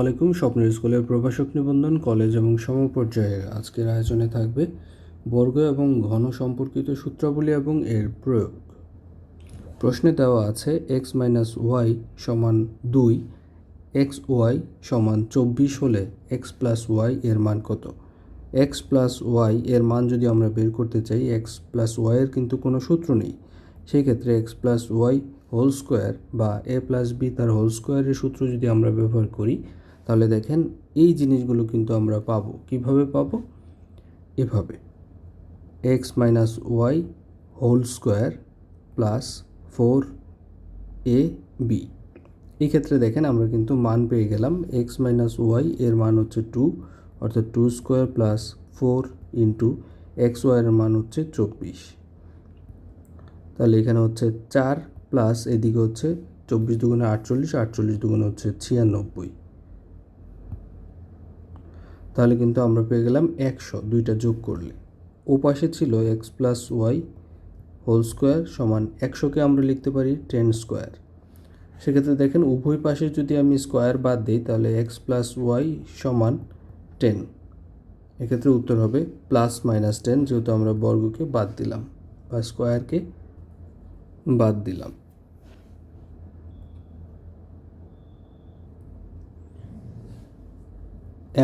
আলাইকুম। স্বপ্নের স্কুলের প্রভাষক নিবন্ধন কলেজ এবং সমপর্যায়ের আজকের আয়োজনে থাকবে বর্গ এবং ঘন সম্পর্কিত সূত্রাবলী এবং এর প্রয়োগ। প্রশ্নে দেওয়া আছে এক্স মাইনাস ওয়াই সমান দুই, এক্স ওয়াই সমান চব্বিশ হলে এক্স প্লাস ওয়াই এর মান কত? এক্স প্লাস ওয়াই এর মান যদি আমরা বের করতে চাই, এক্স প্লাস ওয়াইয়ের কিন্তু কোনো সূত্র নেই। সেই ক্ষেত্রে x plus y whole square বা এ প্লাস বি তার হোল স্কোয়ারের সূত্র যদি আমরা ব্যবহার করি তাহলে দেখেন এই জিনিসগুলো কিন্তু আমরা পাবো। কীভাবে পাবো? এভাবে। X minus y whole square plus four a b এই ক্ষেত্রে দেখেন আমরা কিন্তু মান পেয়ে গেলাম এক্স মাইনাস ওয়াই এর মান হচ্ছে টু অর্থাৎ two square plus four into x ওয়াইয়ের মান হচ্ছে চব্বিশ। তাহলে এখানে হচ্ছে চার প্লাস এদিকে হচ্ছে চব্বিশ দুগুণে আটচল্লিশ আটচল্লিশ দুগুণে হচ্ছে ছিয়ানব্বই। তাহলে কিন্তু আমরা পেয়ে গেলাম একশো, দুইটা যোগ করলে। ও পাশে ছিল x plus y whole square সমান একশোকে আমরা লিখতে পারি টেন স্কোয়ার সেক্ষেত্রে দেখেন উভয় পাশে যদি আমি স্কোয়ার বাদ দিই, তাহলে এক্স প্লাস ওয়াই সমান টেন এক্ষেত্রে উত্তর হবে প্লাস মাইনাস টেন যেহেতু আমরা বর্গকে বাদ দিলাম বা স্কোয়ারকে বাদ দিলাম।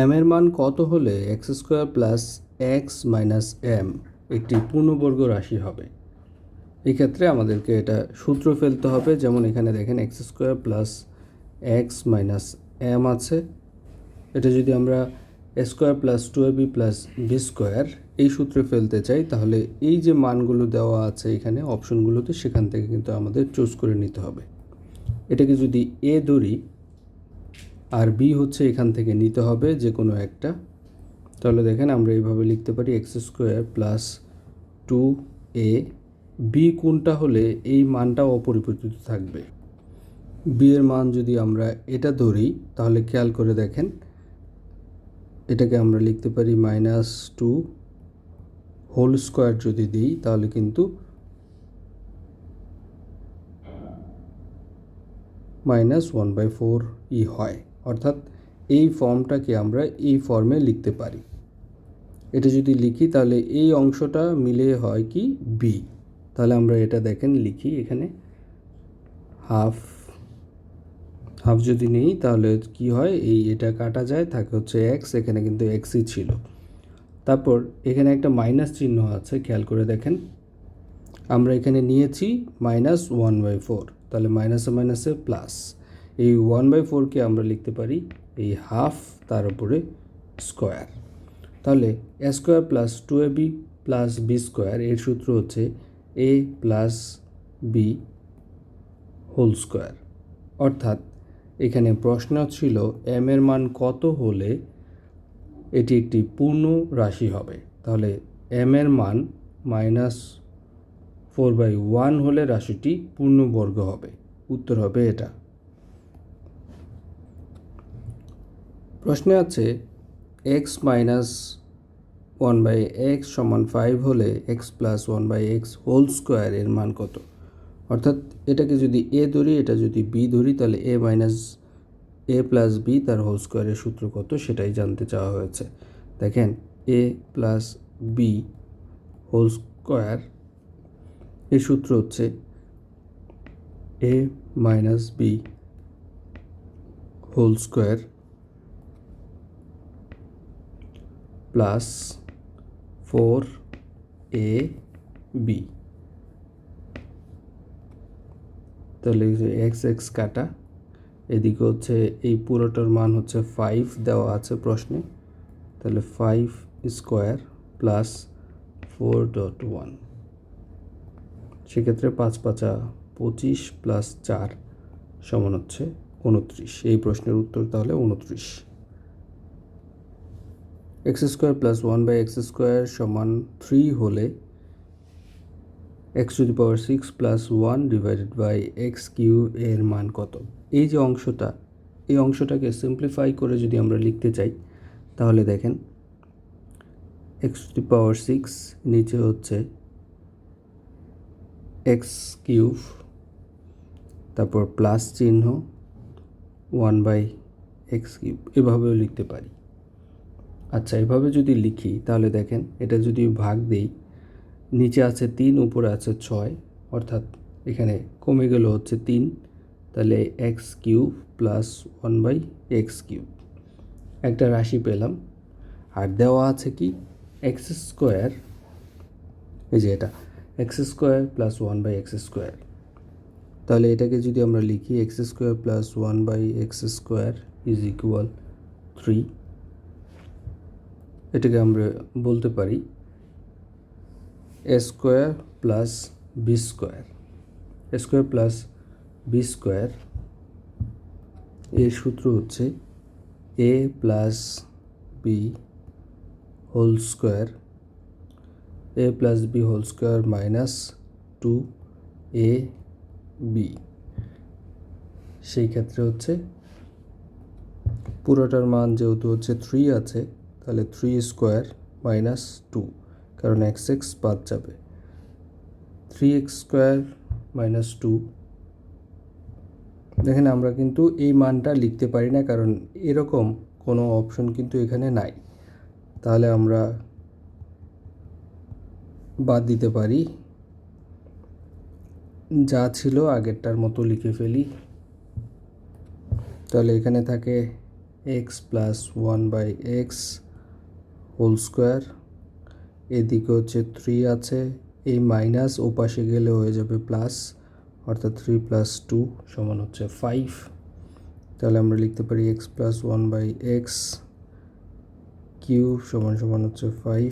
এম এর মান কত হলে x square plus x minus m একটি পূর্ণবর্গ রাশি হবে? এই ক্ষেত্রে আমাদেরকে এটা সূত্র ফেলতে হবে। যেমন এখানে দেখেন x square plus x minus m আছে। এটা যদি আমরা square plus two b plus b square এই সূত্রে ফেলতে চাই, তাহলে এই যে মানগুলো দেওয়া আছে এখানে অপশনগুলোতে সেখান থেকে কিন্তু আমাদের চুজ করে নিতে হবে। এটাকে যদি এ ধরি আর বি হচ্ছে এখান থেকে নিতে হবে যে কোনো একটা। তাহলে দেখেন আমরা এইভাবে লিখতে পারি x square plus two a b কোনটা হলে এই মানটা অপরিবর্তিত থাকবে। বি এর মান যদি আমরা এটা ধরি, তাহলে খেয়াল করে দেখেন, এটাকে আমরা লিখতে পারি মাইনাস টু হোল স্কোয়ার যদি দিই, তাহলে কিন্তু মাইনাস ওয়ান বাই ফোর ই হয়। অর্থাৎ এই ফর্মটাকে আমরা এই ফর্মে লিখতে পারি। এটা যদি লিখি তাহলে এই অংশটা মিলে হয় কি বি তাহলে আমরা এটা দেখেন লিখি এখানে। হাফ হাফ যদি নেই তাহলে কি হয়? এই এটা কাটা যায়, থাকে হচ্ছে এক্স এখানে কিন্তু এক্সই ছিল। তারপর এখানে একটা মাইনাস চিহ্ন আছে, খেয়াল করে দেখেন। আমরা এখানে নিয়েছি মাইনাস ওয়ান বাই ফোর তাহলে মাইনাসে মাইনাসে প্লাস এই ওয়ান বাই ফোরকে আমরা লিখতে পারি এই হাফ তার উপরে স্কোয়ার। তাহলে a square plus two a b plus b square এর সূত্র হচ্ছে a plus b whole square. অর্থাৎ এখানে প্রশ্ন ছিল এম এর মান কত হলে এটি একটি পূর্ণ রাশি হবে। তাহলে এম এর মান মাইনাস ফোর বাই ওয়ান হলে রাশিটি পূর্ণবর্গ হবে। উত্তর হবে এটা। প্রশ্নে আছে x minus one by x সমান ফাইভ হলে x plus one by x whole square এর মান কত? অর্থাৎ এটাকে যদি এ ধরি, এটা যদি বি ধরি, তাহলে a minus a plus b তার হোল স্কোয়ারের সূত্র কত? সেটাই জানতে চাওয়া হয়েছে। দেখেন a plus b whole square এর সূত্র হচ্ছে a minus b whole square plus four a b. তাহলে এক্স এক্স কাটা, এদিকে হচ্ছে এই পুরোটার মান হচ্ছে ফাইভ দেওয়া আছে প্রশ্নে। তাহলে five square plus four dot one. সেক্ষেত্রে পাঁচ পাঁচা পঁচিশ প্লাস চার সমান হচ্ছে উনত্রিশ। এই প্রশ্নের উত্তর তাহলে উনত্রিশ। X square plus one by x square সমান থ্রি হলে x to the power six plus one divided by x cube এর মান কত? এই যে অংশটা, এই অংশটাকে সিম্পলিফাই করে যদি আমরা লিখতে চাই, তাহলে দেখেন, x to the power six নিচে হচ্ছে এক্স কিউব তারপর প্লাস চিহ্ন ওয়ান বাই এক্স কিউব এভাবেও লিখতে পারি। আচ্ছা এভাবে যদি লিখি, তাহলে দেখেন, এটা যদি ভাগ দেই, নিচে আছে তিন, উপরে আছে ছয়, অর্থাৎ এখানে কমে গেল হচ্ছে তিন, তাহলে x cube plus one by x cube. একটা রাশি পেলাম, আর দেওয়া আছে কি? এক্স স্কোয়ার, এই যে এটা x square plus one by x square. তাহলে এটাকে যদি আমরা লিখি x square plus one by x square is equal three এটাকে আমরা বলতে পারি a square plus b square. Square plus b square এর সূত্র হচ্ছে a plus b whole square. A plus b whole square minus two a b. সেই ক্ষেত্রে হচ্ছে পুরোটার মান যেহেতু হচ্ছে থ্রি আছে তাহলে থ্রি স্কোয়ার মাইনাস টু কারণ এক্স এক্স বাদ যাবে। Three x square minus two দেখেন আমরা কিন্তু এই মানটা লিখতে পারি না, কারণ এরকম কোনো অপশন কিন্তু এখানে নাই। তাহলে আমরা বাদ দিতে পারি, যা ছিল আগেরটার মতো লিখে ফেলি। তাহলে এখানে থাকে x plus one by x whole square. এদিকে হচ্ছে থ্রি আছে। এই মাইনাস ওপাশে গেলে হয়ে যাবে প্লাস অর্থাৎ থ্রি প্লাস টু সমান হচ্ছে ফাইভ তাহলে আমরা লিখতে পারি x plus one by x cube সমান সমান হচ্ছে ফাইভ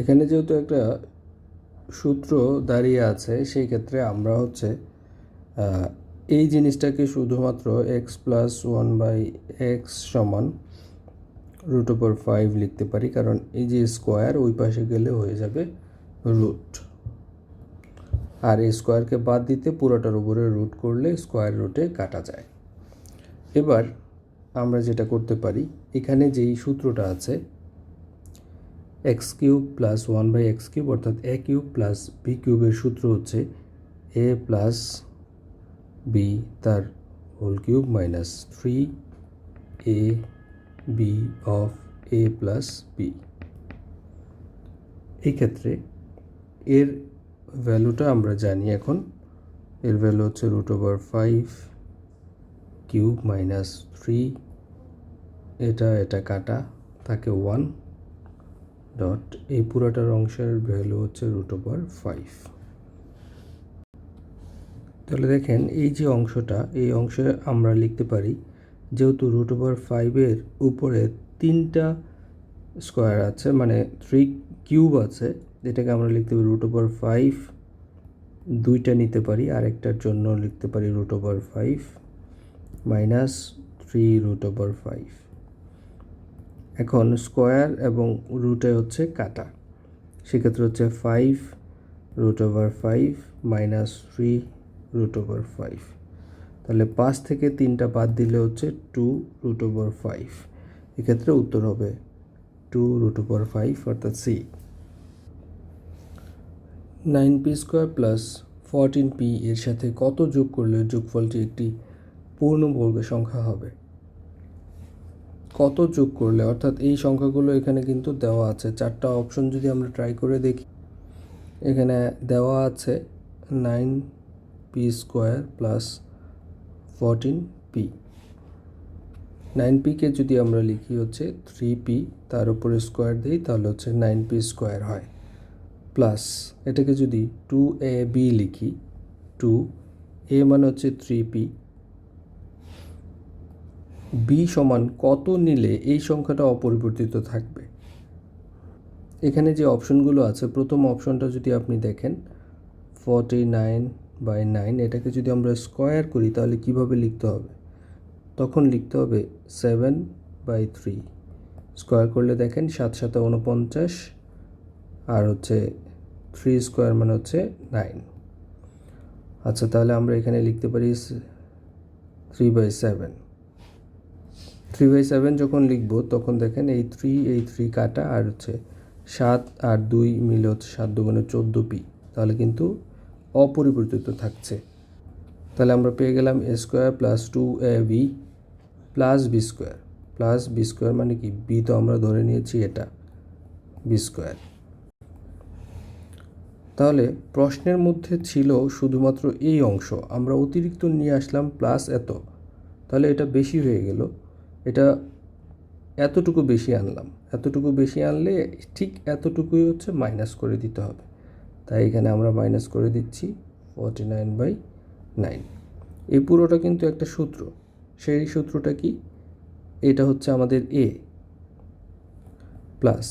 এখানে যেহেতু একটা সূত্র দাঁড়িয়ে আছে, সেই ক্ষেত্রে আমরা হচ্ছে এই জিনিসটাকে শুধুমাত্র x plus one by x সমান রুট ওপর ফাইভ লিখতে পারি, কারণ এই যে স্কোয়ার ওই পাশে গেলে হয়ে যাবে রুট আর এই স্কোয়ারকে বাদ দিতে পুরোটার উপরে রুট করলে স্কোয়ার রুটে কাটা যায়। এবার আমরা যেটা করতে পারি, এখানে যেই সূত্রটা আছে x cube plus one by x cube অর্থাৎ এ কিউব প্লাস বি কিউবের সূত্র হচ্ছে এ প্লাস বি তার whole cube minus three a b of a plus b এই ক্ষেত্রে এর ভ্যালুটা আমরা জানি এখন। এর ভ্যালু হচ্ছে root over five cube minus three এটা এটা কাটা, থাকে ওয়ান ডট এই পুরোটার অংশের ভ্যালু হচ্ছে রুট ওভার ফাইভ তাহলে দেখেন, এই যে অংশটা, এই অংশে আমরা লিখতে পারি যেহেতু রুট ওভার ফাইভের উপরে তিনটা স্কোয়ার আছে মানে থ্রি কিউব আছে যেটাকে আমরা লিখতে পারি রুট ওভার ফাইভ দুইটা নিতে পারি, আরেকটার জন্য লিখতে পারি root over five minus three root over five এখন স্কোয়ার এবং রুটে হচ্ছে কাটা, সেক্ষেত্রে হচ্ছে five root over five minus three root over five তাহলে পাঁচ থেকে তিনটা বাদ দিলে হচ্ছে টু রুট ওভার ফাইভ এক্ষেত্রে উত্তর হবে টু রুট ওভার ফাইভ অর্থাৎ C nine p square plus fourteen p এর সাথে কত যোগ করলে যোগফলটি একটি পূর্ণবর্গ সংখ্যা হবে? কত যোগ করলে? অর্থাৎ এই সংখ্যাগুলো এখানে কিন্তু দেওয়া আছে। চারটা অপশন যদি আমরা ট্রাই করে দেখি, এখানে দেওয়া আছে nine p square plus fourteen p nine পিকে যদি আমরা লিখি হচ্ছে থ্রি পি তার উপরে স্কোয়ার দিই, তাহলে হচ্ছে নাইন পি স্কোয়ার হয়। প্লাস এটাকে যদি টু এ বি লিখি টু এ মানে হচ্ছে থ্রি পি বি সমান কত নিলে এই সংখ্যাটা অপরিবর্তিত থাকবে? এখানে যে অপশনগুলো আছে, প্রথম অপশনটা যদি আপনি দেখেন ফর্টি নাইন বাই নাইন এটাকে যদি আমরা স্কোয়ার করি, তাহলে কীভাবে লিখতে হবে? তখন লিখতে হবে সেভেন বাই থ্রি স্কোয়ার করলে দেখেন সাত সাথে উনপঞ্চাশ আর হচ্ছে থ্রি স্কোয়ার মানে হচ্ছে নাইন আচ্ছা তাহলে আমরা এখানে লিখতে পারি three by seven three by seven যখন লিখব, তখন দেখেন এই থ্রি এই থ্রি কাটা, আর হচ্ছে সাত আর দুই মিলে হচ্ছে সাত দুগুণে চোদ্দ পি তাহলে কিন্তু অপরিবর্তিত থাকছে। তাহলে আমরা পেয়ে গেলাম a square plus two a b plus b square plus b square মানে কি? বি তো আমরা ধরে নিয়েছি এটা বি স্কোয়ার তাহলে প্রশ্নের মধ্যে ছিল শুধুমাত্র এই অংশ। আমরা অতিরিক্ত নিয়ে আসলাম প্লাস এত। তাহলে এটা বেশি হয়ে গেল। এটা এতটুকু বেশি আনলাম। এতটুকু বেশি আনলে ঠিক এতটুকুই হচ্ছে মাইনাস করে দিতে হবে। তাই এখানে আমরা মাইনাস করে দিচ্ছি ফর্টি নাইন বাই নাইন এই পুরোটা কিন্তু একটা সূত্র। সেই সূত্রটা কি? এটা হচ্ছে আমাদের এ প্লাস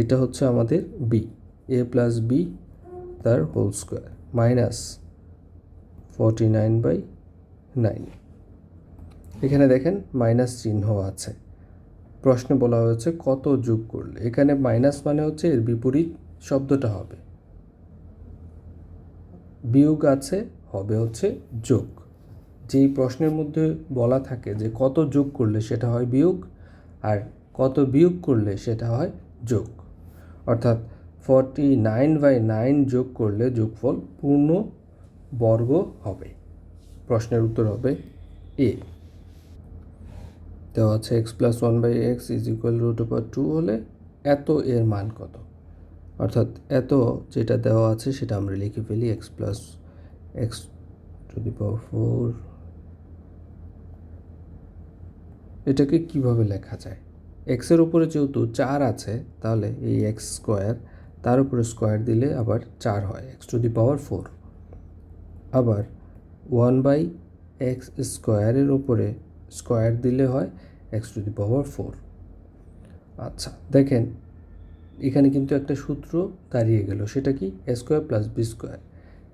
এটা হচ্ছে আমাদের বি এ প্লাস বি তার whole square minus forty nine by nine এখানে দেখেন মাইনাস চিহ্ন আছে। প্রশ্নে বলা হয়েছে কত যোগ করলে? এখানে মাইনাস মানে হচ্ছে এর বিপরীত শব্দটা হবে। বিয়োগ আছে, হবে হচ্ছে যোগ। যেই প্রশ্নের মধ্যে বলা থাকে যে কত যোগ করলে সেটা হয় বিয়োগ, আর কত বিয়োগ করলে সেটা হয় যোগ। অর্থাৎ ফর্টি নাইন বাই নাইন যোগ করলে যোগফল পূর্ণ বর্গ হবে। প্রশ্নের উত্তর হবে এ দেওয়া আছে x plus one by x is equal root over two হলে এত এর মান কত? অর্থাৎ এত যেটা দেওয়া আছে সেটা আমরা লিখে ফেলি x plus x to the power four এটাকে কীভাবে লেখা যায়? এক্সের উপরে যেহেতু চার আছে, তাহলে এই এক্স স্কোয়ার তার উপরে স্কোয়ার দিলে আবার চার হয় x to the power four আবার ওয়ান বাই এক্স স্কোয়ারের উপরে স্কোয়ার দিলে হয় x to the power four আচ্ছা দেখেন এখানে কিন্তু একটা সূত্র দাঁড়িয়ে গেল। সেটা কি? Square plus b square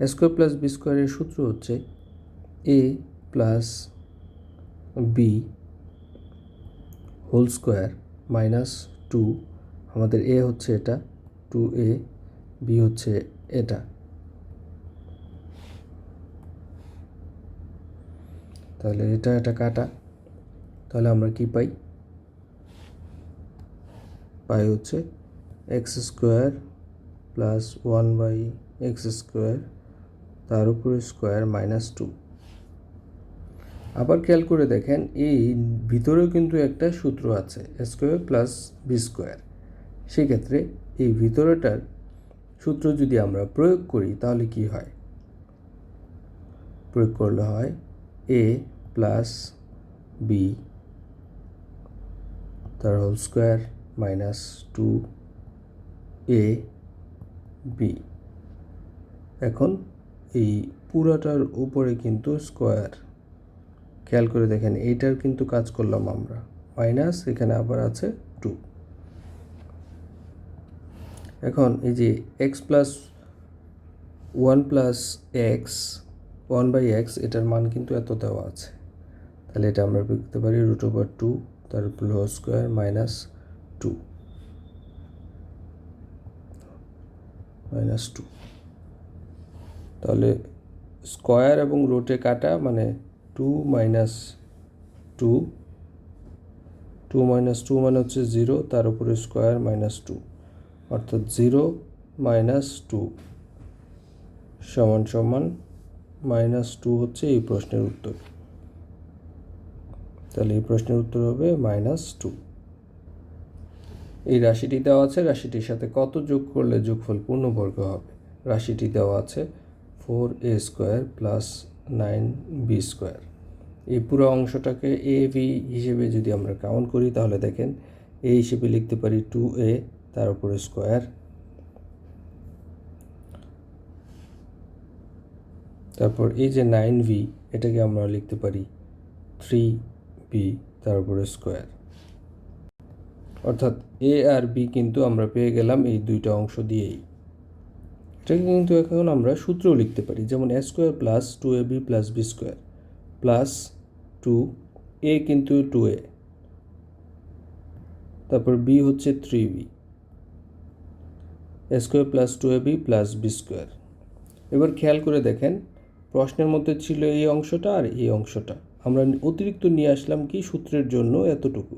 square plus b স্কোয়ারের সূত্র হচ্ছে a plus b whole square minus two আমাদের এ হচ্ছে এটা টু এ বি হচ্ছে এটা। তাহলে এটা এটা কাটা। তাহলে আমরা কি পাই? পাই হচ্ছে x square plus one by x square তার উপরে স্কোয়ার মাইনাস টু আবার খেয়াল করে দেখেন, এই ভিতরেও কিন্তু একটা সূত্র আছে স্কোয়ার প্লাস বি স্কোয়ার সেক্ষেত্রে এই ভিতরেটার সূত্র যদি আমরা প্রয়োগ করি, তাহলে কি হয়? প্রয়োগ করলে হয় এ প্লাস বি তার whole square minus two a b এখন এই পুরাটার উপরে কিন্তু স্কোয়ার খেয়াল করে দেখেন, এইটার কিন্তু কাজ করলাম আমরা। মাইনাস এখানে আবার আছে টু এখন এই যে x plus one plus x one by x এটার মান কিন্তু এত দেওয়া আছে। তাহলে এটা আমরা লিখতে পারি রুট ওভার টু তার উপর square minus two minus two তাহলে স্কোয়ার এবং রুটে কাটা মানে two minus two two minus two মানে হচ্ছে জিরো তার উপরে স্কোয়ার মাইনাস টু অর্থাৎ জিরো মাইনাস টু সমান সমান মাইনাস টু হচ্ছে এই প্রশ্নের উত্তর। তাহলে এই প্রশ্নের উত্তর হবে মাইনাস টু এই রাশিটি দেওয়া আছে, রাশিটির সাথে কত যোগ করলে যোগফল পূর্ণবর্গ হবে? রাশিটি দেওয়া আছে four a square plus nine b square এই পুরো অংশটাকে এ বি হিসেবে যদি আমরা কাউন্ট করি, তাহলে দেখেন এ হিসেবে লিখতে পারি টু এ তার উপরে স্কোয়ার তারপর এই যে নাইন ভি এটাকে আমরা লিখতে পারি থ্রি বি তার উপরে স্কোয়ার অর্থাৎ এ আর বি কিন্তু আমরা পেয়ে গেলাম এই দুইটা অংশ দিয়েই। এটাকে কিন্তু এখন আমরা সূত্রও লিখতে পারি, যেমন a square plus two a b plus b square plus two a কিন্তু টু এ তারপর বি হচ্ছে three b a square plus two a b plus b square এবার খেয়াল করে দেখেন, প্রশ্নের মধ্যে ছিল এই অংশটা আর এই অংশটা। আমরা অতিরিক্ত নিয়ে আসলাম কি সূত্রের জন্য এতটুকু।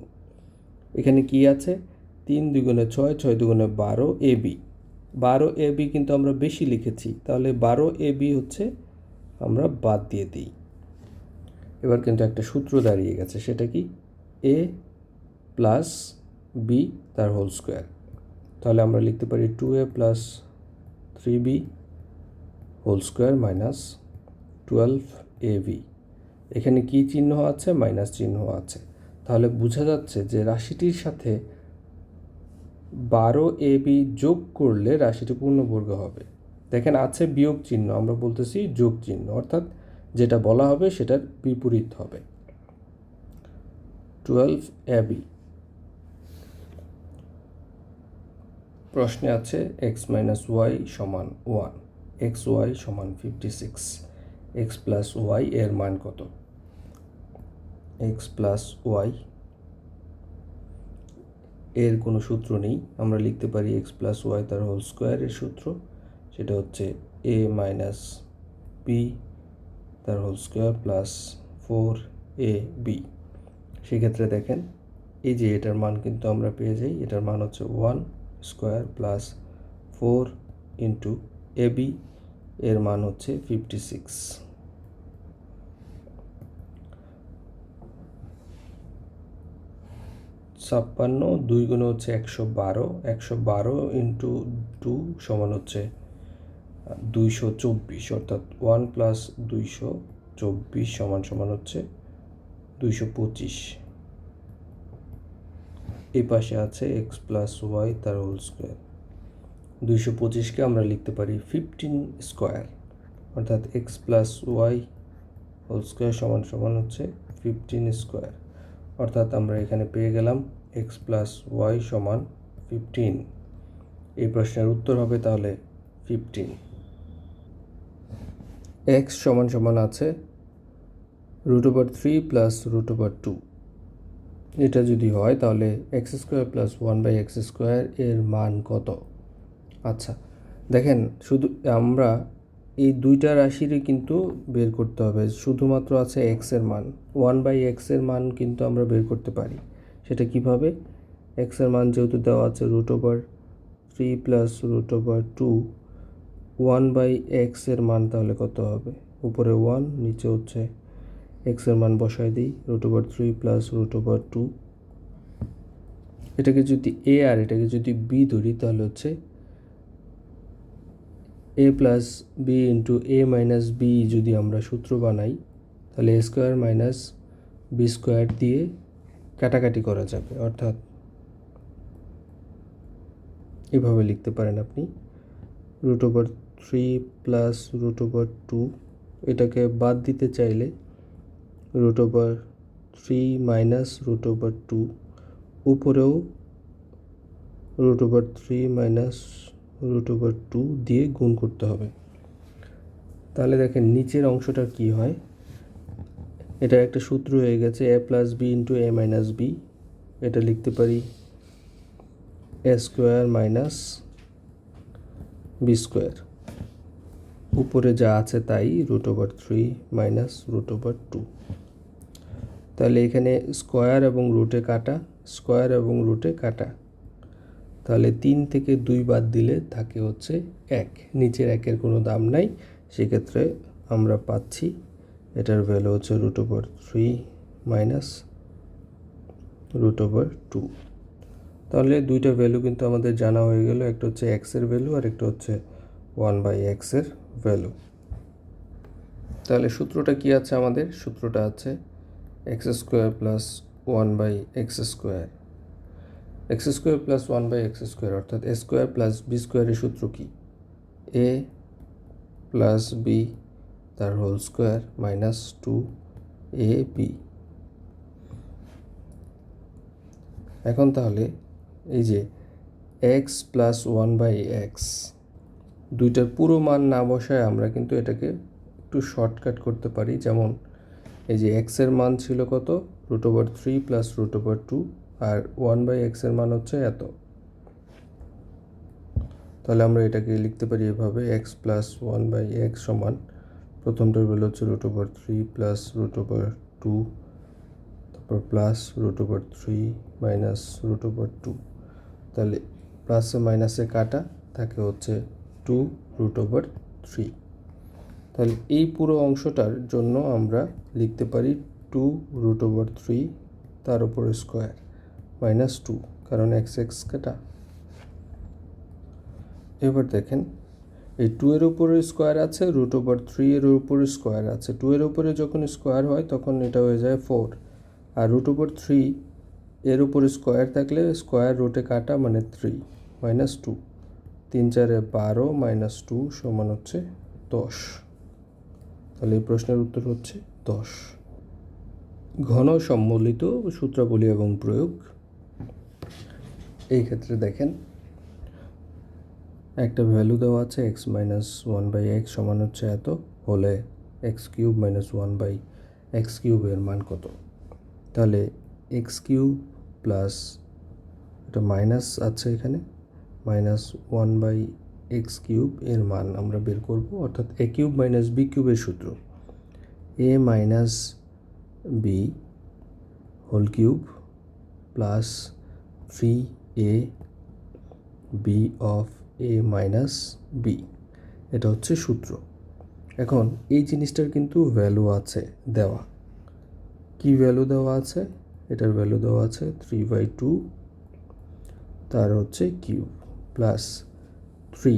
এখানে কি আছে? তিন দুগুণে ছয় ছয় দুগুণে বারো এ বি। বারো এ বি কিন্তু আমরা বেশি লিখেছি। তাহলে বারো এ বি হচ্ছে আমরা বাদ দিয়ে দিই। এবার কিন্তু একটা সূত্র দাঁড়িয়ে গেছে। সেটা কি? এ প্লাস বি তার হোল স্কোয়ার। তাহলে আমরা লিখতে পারি two a plus three b whole square minus twelve a b. এখানে কি চিহ্ন আছে? মাইনাস চিহ্ন আছে। তাহলে বোঝা যাচ্ছে যে রাশিটির সাথে বারো এ বি যোগ করলে রাশিটি পূর্ণবর্গ হবে। দেখেন আছে বিয়োগ চিহ্ন, আমরা বলতেছি যোগ চিহ্ন, অর্থাৎ যেটা বলা হবে সেটার বিপরীত হবে। Twelve a b. প্রশ্নে আছে এক্স মাইনাস ওয়াই সমান ওয়ান, এক্স ওয়াই সমান fifty six, x plus y এর মান কত? এক্স প্লাস ওয়াই এর কোনো সূত্র নেই। আমরা লিখতে পারি এক্স প্লাস ওয়াই তার হোল স্কোয়ারের সূত্র। সেটা হচ্ছে এ মাইনাস বি তার whole square plus four a b সেক্ষেত্রে দেখেন, এই যে এটার মান কিন্তু আমরা পেয়ে যাই। এটার মান হচ্ছে one square plus four into a b এর মান হচ্ছে ফিফটি সিক্স ছাপ্পান্ন, দুই গুণ হচ্ছে একশো বারো একশো বারো ইন্টু টু সমান হচ্ছে দুইশো চব্বিশ, অর্থাৎ ওয়ান প্লাস দুইশো চব্বিশ সমান সমান হচ্ছে দুইশো পঁচিশ। এই পাশে আছে এক্স প্লাস ওয়াই তার হোল স্কোয়ার দুইশো পঁচিশকে আমরা লিখতে পারি ফিফটিন স্কোয়ার অর্থাৎ x plus y whole square সমান সমান হচ্ছে ফিফটিন স্কোয়ার অর্থাৎ আমরা এখানে পেয়ে গেলাম এক্স প্লাস ওয়াই সমান ফিফটিন এই প্রশ্নের উত্তর হবে তাহলে ফিফটিন এক্স সমান সমান আছে root over three plus root over two এটা যদি হয় তাহলে x square plus one by x square এর মান কত? আচ্ছা দেখেন শুধু আমরা এই দুইটা রাশিরই কিন্তু বের করতে হবে। শুধুমাত্র আছে এক্সের মান। ওয়ান বাই এক্সের মান কিন্তু আমরা বের করতে পারি। সেটা কীভাবে? এক্সের মান যেহেতু দেওয়া আছে root over three plus root over two one by এক্সের মান তাহলে কত হবে? উপরে ওয়ান নিচে হচ্ছে এক্সের মান বসাই দিই root over three plus root over two এটাকে যদি এ আর এটাকে যদি বি ধরি, তাহলে হচ্ছে a plus b into a minus b যদি আমরা সূত্র বানাই, তাহলে a square minus b square দিয়ে কাটাকাটি করা যাবে। অর্থাৎ এভাবে লিখতে পারেন আপনি। Root over three plus root over two এটাকে বাদ দিতে চাইলে root over three minus root over two উপরেও root over three minus root over two দিয়ে গুণ করতে হবে। তাহলে দেখেন নিচের অংশটা কি হয়? এটা একটা সূত্র হয়ে গেছে a plus b into a minus b এটা লিখতে পারি a square minus b square উপরে যা আছে তাই root over three minus root over two তাহলে এখানে স্কোয়ার এবং রুটে কাটা স্কোয়ার এবং রুটে কাটা। তাহলে তিন থেকে দুই বাদ দিলে থাকে হচ্ছে এক। নিচের একের কোনো দাম নাই, সেক্ষেত্রে আমরা পাচ্ছি এটার ভ্যালু হচ্ছে root over three minus root over two তাহলে দুইটা ভ্যালু কিন্তু আমাদের জানা হয়ে গেল, একটা হচ্ছে এক্সের ভ্যালু আর একটা হচ্ছে ওয়ান বাই এক্সের ভ্যালু তাহলে সূত্রটা কি আছে আমাদের? সূত্রটা আছে x square plus one by x square x square plus one by x square অর্থাৎ এ স্কোয়ার প্লাস বি স্কোয়ারের সূত্র কি? এ প্লাস বি তার whole square minus two a b এখন তাহলে এই যে x plus one by x দুইটার পুরো মান না বসায় আমরা কিন্তু এটাকে একটু শর্টকাট করতে পারি। যেমন এই যে এক্সের মান ছিল কত? Root over three plus root over two R one by এক্সের মান হচ্ছে এত। তাহলে আমরা এটাকে লিখতে পারি এভাবে x plus one by x সমান প্রথমটার ভ্যালু হচ্ছে root over three plus root over two তারপর plus root over three minus root over two তাহলে প্লাসে মাইনাসে কাটা থাকে হচ্ছে টু রুট ওভার থ্রি তাহলে এই পুরো অংশটার জন্য আমরা লিখতে পারি টু রুট ওভার থ্রি তার উপর স্কোয়ার মাইনাস টু কারণ এক্স এক্স কাটা। এবার দেখেন এই টু এর উপরে স্কোয়ার আছে রুট ওভার থ্রি এর উপরে স্কোয়ার আছে। টু এর উপরে যখন স্কোয়ার হয়, তখন এটা হয়ে যায় ফোর আর রুট ওভার থ্রি এর উপরে স্কোয়ার থাকলে স্কোয়ার রুটে কাটা মানে থ্রি মাইনাস টু তিন চারে বারো মাইনাস টু সমান হচ্ছে দশ। তাহলে এই প্রশ্নের উত্তর হচ্ছে দশ। ঘন সম্মিলিত সূত্রাবলী এবং প্রয়োগ। এই ক্ষেত্রে দেখেন একটা ভ্যালু দেওয়া আছে x minus one by x সমান হচ্ছে এত, হলে x cube minus one by x কিউবের মান কত? তাহলে এক্স কিউব প্লাস এটা মাইনাস আছে এখানে minus one by x cube এর মান আমরা বের করব, অর্থাৎ এ কিউব মাইনাস বি কিউবের সূত্র। A minus b whole cube plus three a b of a minus b এটা হচ্ছে সূত্র। এখন এই জিনিসটার কিন্তু ভ্যালু আছে দেওয়া। কি ভ্যালু দেওয়া আছে? এটার ভ্যালু দেওয়া আছে থ্রি বাই টু তার হচ্ছে কিউব প্লাস থ্রি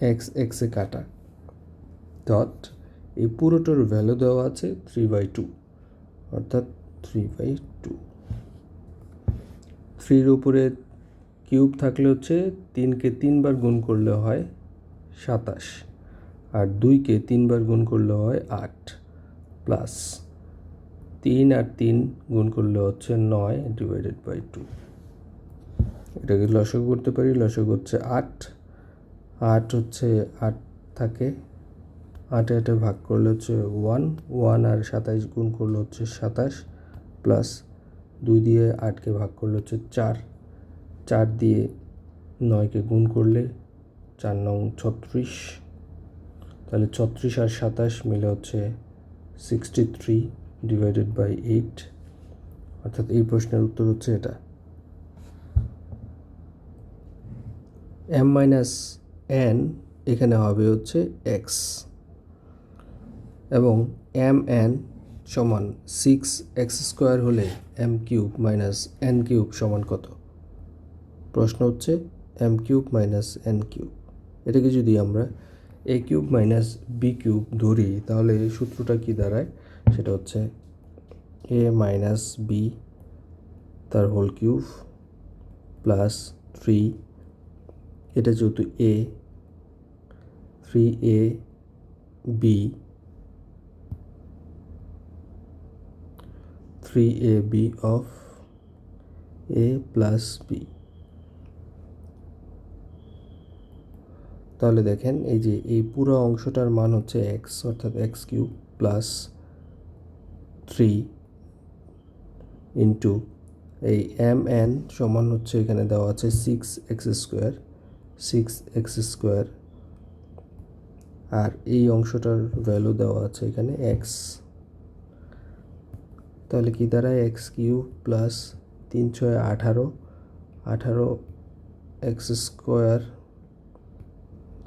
এক্স এক্সে কাটা। ডট এই পুরোটার ভ্যালু দেওয়া আছে থ্রি বাই টু অর্থাৎ থ্রি বাই টু থ্রির উপরে কিউব থাকলে হচ্ছে তিনকে তিনবার গুণ করলে হয় সাতাশ। আর দুইকে তিনবার গুণ করলে হয় আট। প্লাস তিন আর তিন গুণ করলে হচ্ছে নয় ডিভাইডেড বাই টু। এটাকে লসক করতে পারি, লসক হচ্ছে আট। আট হচ্ছে আট থাকে। আটে আটে ভাগ করলে হচ্ছে ওয়ান। ওয়ান আর সাতাইশ গুণ করলে হচ্ছে সাতাশ। প্লাস দুই দিয়ে আটকে ভাগ করলে হচ্ছে চার। চার দিয়ে নয়কে গুণ করলে চার নং ছত্রিশ। তাহলে ছত্রিশ আর সাতাশ মিলে হচ্ছে sixty three divided by eight অর্থাৎ এই প্রশ্নের উত্তর হচ্ছে এটা। এম মাইনাস এন এখানে হবে হচ্ছে এক্স এবং এম এন সমান সিক্স এক্স স্কোয়ার হলে m cube minus n cube সমান কত? প্রশ্ন হচ্ছে m cube minus n cube. এটাকে যদি আমরা a cube minus b cube ধরি, তাহলে সূত্রটা কি দাঁড়ায়? সেটা হচ্ছে এ মাইনাস বি তার হোল কিউব প্লাস থ্রি এটা যেহেতু a three a b three a b of a plus b তাহলে দেখেন এই যে এই পুরো অংশটার মান হচ্ছে এক্স অর্থাৎ x cube plus three into এই এম এন সমান হচ্ছে এখানে দেওয়া আছে six x square six x square আর এই অংশটার ভ্যালু দেওয়া আছে এখানে এক্স তাহলে কি দাঁড়ায়? এক্স কিউব প্লাস তিন ছয় আঠারো আঠারো এক্স স্কোয়ার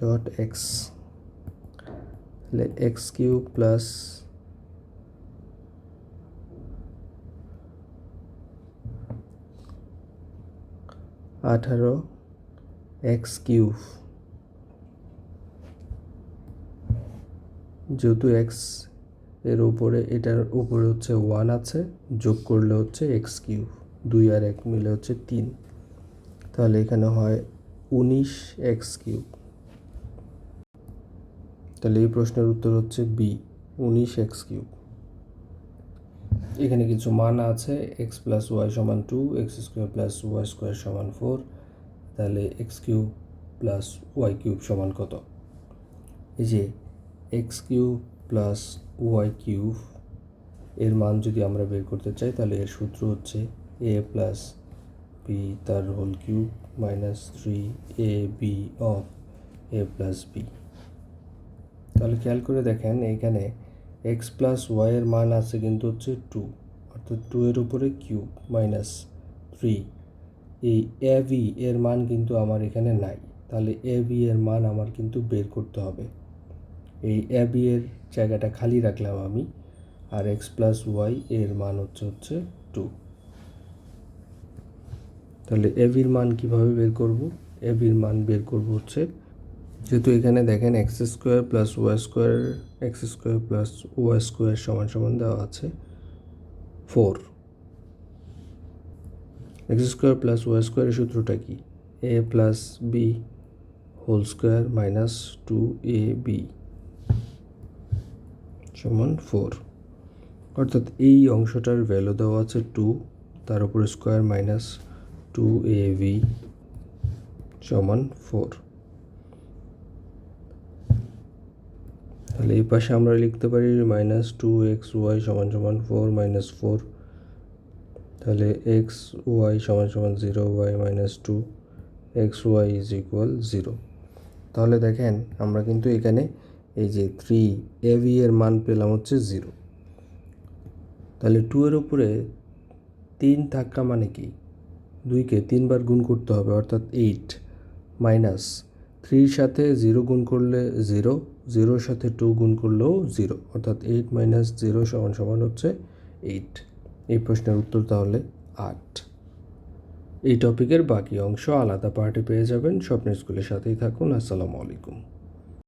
ডট এক্স। তাহলে এক্স কিউব প্লাস আঠারো এক্স কিউব। যেহেতু এক্সের উপরে, এটার উপরে হচ্ছে ওয়ান আছে, যোগ করলে হচ্ছে এক্স কিউব। দুই আর এক মিলে হচ্ছে তিন। তাহলে এখানে হয় উনিশ এক্স কিউব। তাহলে এই প্রশ্নের উত্তর হচ্ছে বি উনিশ এক্স কিউব। এখানে কিছু মান আছে এক্স প্লাস ওয়াই সমান two x square plus y square সমান ফোর তাহলে x cube plus y cube সমান কত? এই যে x cube plus y cube, এর মান যদি আমরা বের করতে চাই, তাহলে এর সূত্র হচ্ছে এ প্লাস বি তার whole cube minus three a b of a plus b তাহলে খেয়াল করে দেখেন, এইখানে এক্স প্লাস ওয়াইয়ের মান আছে কিন্তু হচ্ছে টু অর্থাৎ টু এর উপরে কিউব মাইনাস থ্রি এই এ ভি এর মান কিন্তু আমার এখানে নাই, তাহলে এ ভি এর মান আমার কিন্তু বের করতে হবে। এই এ বি এর জায়গাটা খালি রাখলাম আমি, আর এক্স প্লাস ওয়াই এর মান হচ্ছে হচ্ছে টু তাহলে এ এভির মান কীভাবে বের করব? এভির মান বের করব হচ্ছে যেহেতু এখানে দেখেন x square plus y square, x square plus y square সমান সমান দেওয়া আছে four. X square plus y স্কোয়ারের সূত্রটা কি? A plus b whole square minus two a b সমান ফোর। অর্থাৎ এই অংশটার ভ্যালু দেওয়া আছে টু, তার উপর square minus two a b সমান ফোর। তাহলে এই পাশে আমরা লিখতে পারি মাইনাস টু এক্স ওয়াই সমান সমান ফোর মাইনাস ফোর তাহলে এক্স ওয়াই সমান সমান zero y minus two x y is equal zero তাহলে দেখেন আমরা কিন্তু এখানে এই যে থ্রি এ ভি এর মান পেলাম হচ্ছে জিরো তাহলে টু এর উপরে তিন থাকা মানে কি? দুইকে তিনবার গুণ করতে হবে, অর্থাৎ এইট মাইনাস থ্রির সাথে জিরো গুণ করলে জিরো জিরোর সাথে টু গুণ করলেও জিরো অর্থাৎ এইট মাইনাস জিরো সমান সমান হচ্ছে এইট এই প্রশ্নের উত্তর তাহলে আট। এই টপিকের বাকি অংশ আলাদা পার্টি পেয়ে যাবেন। স্বপ্নের স্কুলের সাথেই থাকুন। আসসালামু আলাইকুম।